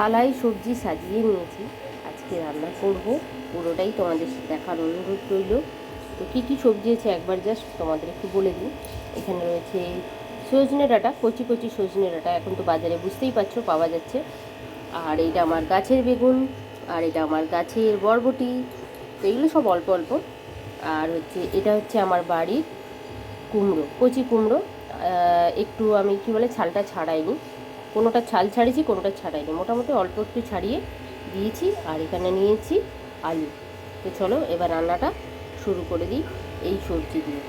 থালায় সবজি সাজিয়ে নিয়েছি। আজকে রান্না করব। পুরোটাই তোমাদের দেখার অনুরোধ রইল। তো কী কী সবজি আছে একবার জাস্ট তোমাদের একটু বলে দিই। এখানে রয়েছে সজনে ডাঁটা, কচি কচি সজনে ডাঁটা। এখন তো বাজারে বুঝতেই পারছ, পাওয়া যাচ্ছে। আর এটা আমার গাছের বেগুন, আর এটা আমার গাছের বরবটি। তো এগুলো সব অল্প অল্প। আর হচ্ছে, এটা হচ্ছে আমার বাড়ির কুমড়ো, কচি কুমড়ো। একটু আমি কি বলে, ছালটা ছাড়াইনি। কোনোটা ছাল ছাড়িয়েছি, কোনোটা ছাড়াইনি। মোটামুটি অল্প একটু ছাড়িয়ে দিয়েছি আর এখানে নিয়েছি আলু। তো চলো এবার রান্নাটা শুরু করে দিই এই সবজি দিয়ে।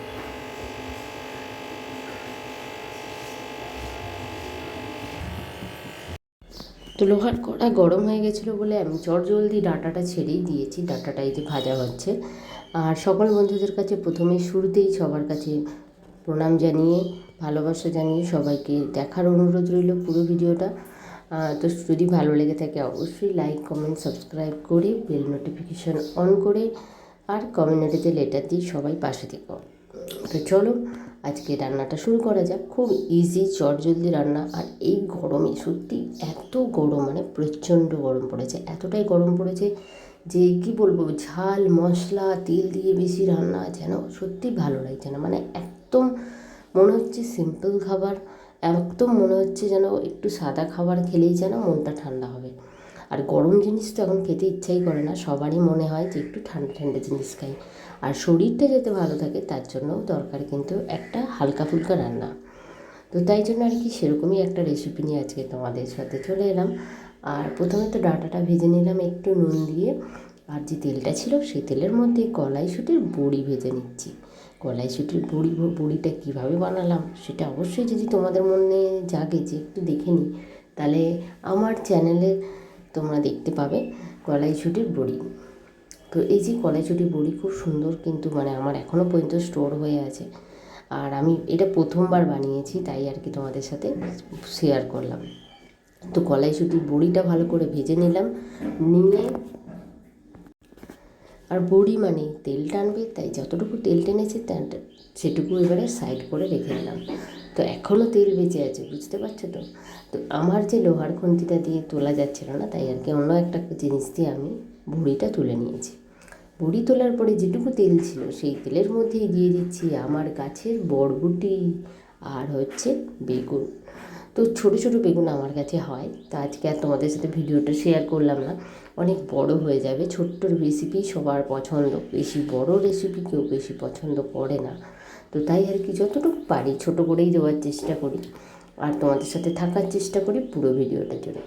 তো লোহার কড়া গরম হয়ে গেছিল বলে আমি জলদি ডাটাটা ছেড়েই দিয়েছি, ডাটাটা এই যে ভাজা হচ্ছে। আর সকল বন্ধুদের কাছে প্রথমে শুরুতেই সবার কাছে প্রণাম জানিয়ে ভালোবাসা জানিয়ে সবাইকে দেখার অনুরোধ রইল পুরো ভিডিওটা। তো যদি ভালো লেগে থাকে অবশ্যই লাইক কমেন্ট সাবস্ক্রাইব করে বেল নোটিফিকেশান অন করে আর কমিউনিটিতে লেটার দিয়ে সবাই পাশে থেকো। তো চলো আজকে রান্নাটা শুরু করা যাক। খুব ইজি চটজলদি রান্না আর এই গরমে সত্যি এত গরম মানে প্রচণ্ড গরম পড়েছে, এতটাই গরম পড়েছে যে কি বলব, ঝাল, মশলা, তেল দিয়ে বেশি রান্না যেন সত্যি ভালো লাগছে না মানে একদম মনে হচ্ছে সিম্পল খাবার। একদম মনে হচ্ছে যেন একটু সাদা খাবার খেলেই যেন মনটা ঠান্ডা হবে। আর গরম জিনিস তো এখন খেতে ইচ্ছাই করে না, সবারই মনে হয় যে একটু ঠান্ডা ঠান্ডা জিনিস খাই। আর শরীরটা যাতে ভালো থাকে তার জন্যও দরকার কিন্তু একটা হালকা ফুলকা রান্না। তো তাই জন্য আর কি সেরকমই একটা রেসিপি নিয়ে আজকে তোমাদের সাথে চলে এলাম। আর প্রথমে তো ডাটাটা ভেজে নিলাম একটু নুন দিয়ে। আর যে তেলটা ছিল সেই তেলের মধ্যে কলাইশুটির বড়ি ভেজে নিচ্ছি। কলাইশুটির বড়ি বড়িটা কীভাবে বানালাম সেটা অবশ্যই যদি তোমাদের মনে জাগে যে একটু দেখে নিই। তাহলে আমার চ্যানেলে তোমরা দেখতে পাবে কলাইশুটির বড়ি। তো এই যে কলাইচুটি বড়ি খুব সুন্দর কিন্তু মানে আমার এখনও পর্যন্ত স্টোর হয়ে আছে। আর আমি এটা প্রথমবার বানিয়েছি, তাই আর কি তোমাদের সাথে শেয়ার করলাম। তো কলাইশুটির বড়িটা ভালো করে ভেজে নিলাম, নিয়ে আর বড়ি মানে তেল টানবে, তাই যতটুকু তেল টেনেছে সেটুকু এবারে সাইড করে রেখে দিলাম। তো এখনও তেল বেঁচে আছে, বুঝতে পারছ তো? তো আমার যে লোহার খুন্তিটা দিয়ে তোলা যাচ্ছিল না, তাই আর কি অন্য একটা জিনিস দিয়ে আমি বড়িটা তুলে নিয়েছি। বড়ি তোলার পরে যেটুকু তেল ছিল, সেই তেলের মধ্যেই দিয়ে দিচ্ছি আমার গাছের বরবটি আর হচ্ছে বেগুন। তো ছোট ছোট বেগুন আমার কাছে হয়, তা আজকে আর তোমাদের সাথে ভিডিওটা শেয়ার করলাম না। অনেক বড় হয়ে যাবে। ছোট্ট রেসিপি সবার পছন্দ। বেশি বড় রেসিপি কেউ বেশি পছন্দ করে না। তো তাই আর কি, যতটুকু পারি, ছোট করেই দেওয়ার চেষ্টা করি। আর তোমাদের সাথে থাকার চেষ্টা করি পুরো ভিডিওটা জুড়ে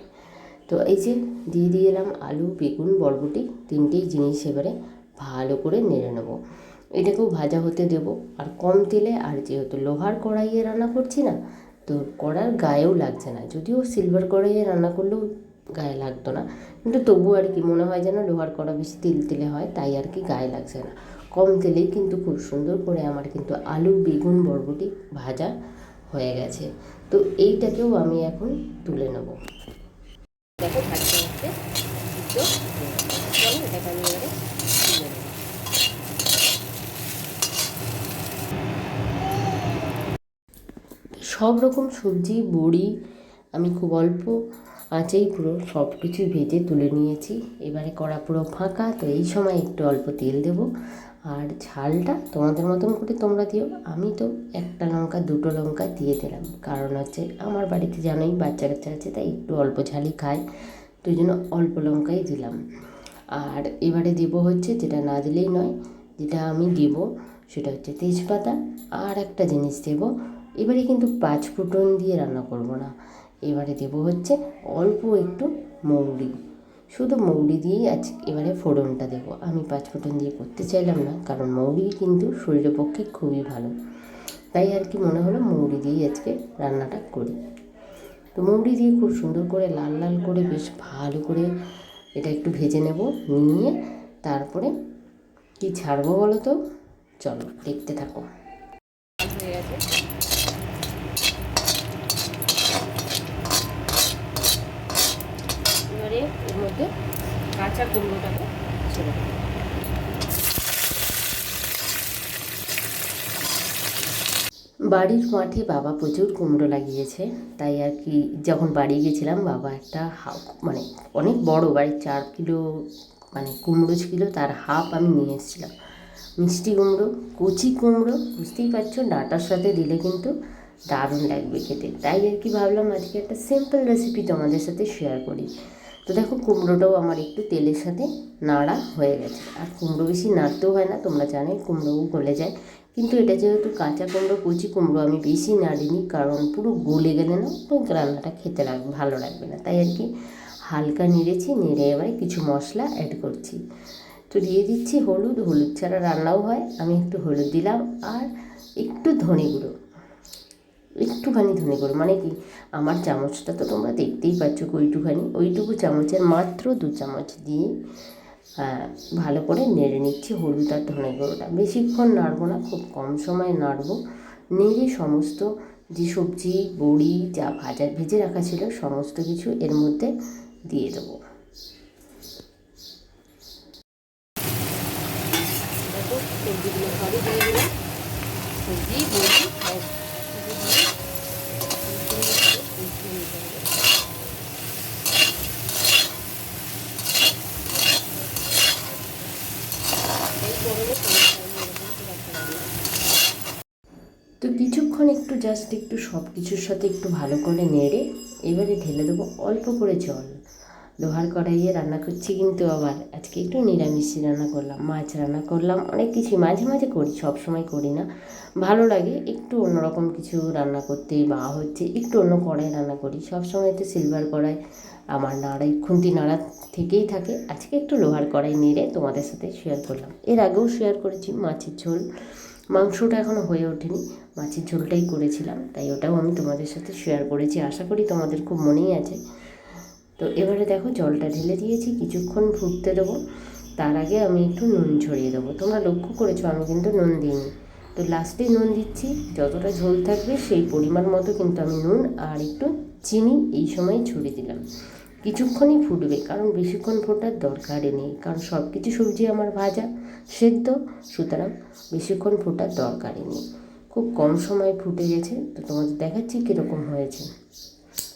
তো এই যে দিয়ে দিয়ে এলাম আলু, বেগুন, বরবটি, তিনটেই জিনিস এবারে ভালো করে নেড়ে নেব। এটাকেও ভাজা হতে দেবো। আর কম তেলে, আর যেহেতু লোহার কড়াইয়ে রান্না করছি না, তো কড়ার গায়েও লাগছে না। যদিও সিলভার কড়াইয়ে রান্না করলেও গায়ে লাগতো না। কিন্তু তবু আর কি মনে হয় যেন লোহার কড়া বেশি তিল তেলে হয়, তাই আর কি গায়ে লাগছে না। কম তেলেই কিন্তু খুব সুন্দর করে আমার কিন্তু আলু, বেগুন, বরবটি ভাজা হয়ে গেছে। তো এইটাকেও আমি এখন তুলে এটাকে তুলে নেব। সব রকম সবজি, বড়ি আমি খুব অল্প আঁচেই পুরো সব কিছুই ভেজে তুলে নিয়েছি। এবারে কড়া পুরো ফাঁকা, তো এই সময় একটু অল্প তেল দেব। আর ঝালটা তোমাদের মতন করে তোমরা দিও। আমি তো একটা লঙ্কা, দুটো লঙ্কা দিয়ে দিলাম। কারণ হচ্ছে আমার বাড়িতে জানোই বাচ্চা কাচ্চা আছে, তাই একটু অল্প ঝালই খায়। তো জন্য অল্প লঙ্কাই দিলাম। আর এবারে দেবো হচ্ছে যেটা না দিলেই নয়, যেটা আমি দেবো, সেটা হচ্ছে তেজপাতা। আর একটা জিনিস দেবো, এবারে কিন্তু পাঁচ ফুটন দিয়ে রান্না করব না। এবারে দেবো হচ্ছে অল্প একটু মৌরি। শুধু মৌরি দিয়েই আজ এবারে ফোড়নটা দেবো। আমি পাঁচ ফোড়ন দিয়ে করতে চাইলাম না, কারণ মৌরি কিন্তু শরীরের পক্ষে খুবই ভালো। তাই আর কি মনে হলো মৌরি দিয়েই আজকে রান্নাটা করি। তো মৌরি দিয়ে খুব সুন্দর করে লাল লাল করে বেশ ভালো করে এটা একটু ভেজে নেব, নিয়ে তারপরে কি ছাড়বো বলো তো? চলো দেখতে থাকো এবারে এর মধ্যে কাঁচা কুমড়োটাকে ছেড়ে দেবো। বাড়ির মাঠে বাবা প্রচুর কুমড়ো লাগিয়েছে, তাই আর কি যখন বাড়ি গেছিলাম বাবা একটা হাফ মানে অনেক বড়, বাড়ির চার কিলো মানে কুমড়ো ছিল, তার হাফ আমি নিয়ে এসেছিলাম। মিষ্টি কুমড়ো, কচি কুমড়ো, বুঝতেই পারছ, ডাঁটার সাথে দিলে কিন্তু দারুণ লাগবে খেতে। তাই আর কি ভাবলাম আজকে একটা সিম্পল রেসিপি তোমাদের সাথে শেয়ার করি। তো দেখো কুমড়োটাও আমার একটু তেলের সাথে নাড়া হয়ে গেছে। আর কুমড়ো বেশি নাড়তেও হয় না, তোমরা জানো কুমড়োও গলে যায়। কিন্তু এটা যেহেতু কাঁচা কুমড়ো, কচি কুমড়ো আমি বেশি নাড়িনি, কারণ পুরো গলে গেলে না তো রান্নাটা খেতে লাগবে, ভালো লাগবে না। তাই আর কি হালকা নেড়েছি, নেড়ে এবার কিছু মশলা অ্যাড করছি। তো দিয়ে দিচ্ছি হলুদ হলুদ ছাড়া রান্নাও হয়, আমি একটু হলুদ দিলাম। আর একটু ধনে গুঁড়ো। একটুখানি ধনে গুঁড়ো। মানে কি আমার চামচটা তো তোমরা দেখতেই পাচ্ছ ওইটুখানি ওইটুকু চামচের মাত্র দু চামচ দিয়ে আহ, ভালো করে নেড়ে নিচ্ছি হলুদ আর ধনে গুঁড়োটা। বেশিক্ষণ নাড়বো না খুব কম সময়ে নাড়বো। নেড়ে সমস্ত যে সবজি বড়ি যা ভাজা ভেজে রাখা ছিল সমস্ত কিছু এর মধ্যে দিয়ে দেবো। সবজি সব কিছু দিয়ে তো কিছুক্ষণ একটু জাস্ট একটু সব কিছুর সাথে একটু ভালো করে নেড়ে এবারে ঢেলে দেবো অল্প করে জল। লোহার কড়াইয়ে রান্না করছি কিন্তু আবার। আজকে একটু নিরামিষই রান্না করলাম, মাছ রান্না করলাম। অনেক কিছু মাঝে মাঝে করি সব সময় করি না। ভালো লাগে একটু অন্যরকম কিছু রান্না করতে বা হচ্ছে একটু অন্য কড়াই রান্না করি। সব সময় তো সিলভার কড়াই, আমার নাড়াই, খুন্তি নাড়া থেকেই থাকে। আজকে একটু লোহার কড়াই নেড়ে তোমাদের সাথে শেয়ার করলাম। এর আগেও শেয়ার করেছি মাছের ঝোল। মাংসটা এখনও হয়ে ওঠেনি। মাছের ঝোলটাই করেছিলাম, তাই ওটাও আমি তোমাদের সাথে শেয়ার করেছি। আশা করি তোমাদের খুব মনেই আছে। তো এবারে দেখো জলটা ঢেলে দিয়েছি, কিছুক্ষণ ফুটতে দেবো। তার আগে আমি একটু নুন ছড়িয়ে দেবো। তোমরা লক্ষ্য করেছ, আমি কিন্তু নুন দিইনি। তো লাস্টে নুন দিচ্ছি। যতটা ঝোল থাকবে সেই পরিমাণ মতো কিন্তু আমি নুন আর একটু চিনি এই সময় ছড়িয়ে দিলাম। কিছুক্ষণই ফুটবে, কারণ বেশিক্ষণ ফোটার দরকারই নেই, কারণ সব কিছু সবজি আমার ভাজা, সেদ্ধ, সুতরাং বেশিক্ষণ ফোটার দরকারই নেই। খুব কম সময় ফুটে গেছে, তো তোমাদের দেখাচ্ছি কীরকম হয়েছে।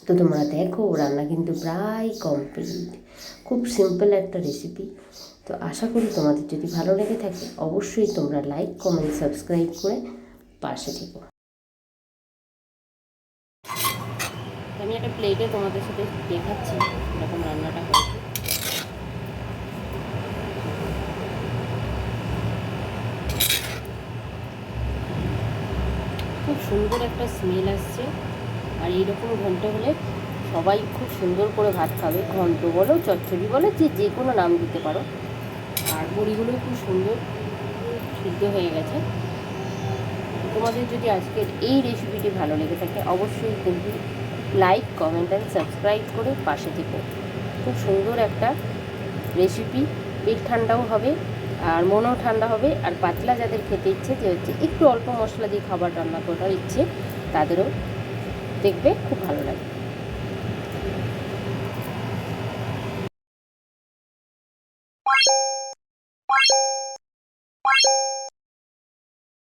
তো তোমরা দেখো, রান্না কিন্তু প্রায় কমপ্লিট খুব সিম্পল একটা রেসিপি তো আশা করি তোমাদের যদি ভালো লেগে থাকে, অবশ্যই তোমরা লাইক কমেন্ট সাবস্ক্রাইব করে পাশে থেকো আমি একটা প্লেটে তোমাদের সাথে দেখাচ্ছি এরকম রান্নাটা হয়েছে খুব সুন্দর একটা স্মেল আসছে। আর এইরকম ঘন্ট হলে সবাই খুব সুন্দর করে ভাত খাবে। ঘন্ট বলো, চচ্চড়ি বলো, যে যে কোনো নাম দিতে পারো। আর বড়িগুলো খুব সুন্দর সিদ্ধ হয়ে গেছে। তোমাদের যদি আজকের এই রেসিপিটি ভালো লেগে থাকে, অবশ্যই কিন্তু লাইক, কমেন্ট অ্যান্ড সাবস্ক্রাইব করে পাশে থেকো। খুব সুন্দর একটা রেসিপি পেট ঠান্ডাও হবে আর মনও ঠান্ডা হবে। আর পাতলা যাদের খেতে ইচ্ছে, যে হচ্ছে একটু অল্প মশলা দিয়ে খাবার রান্না করার ইচ্ছে, তাদেরও দেখবে খুব ভালো লাগবে।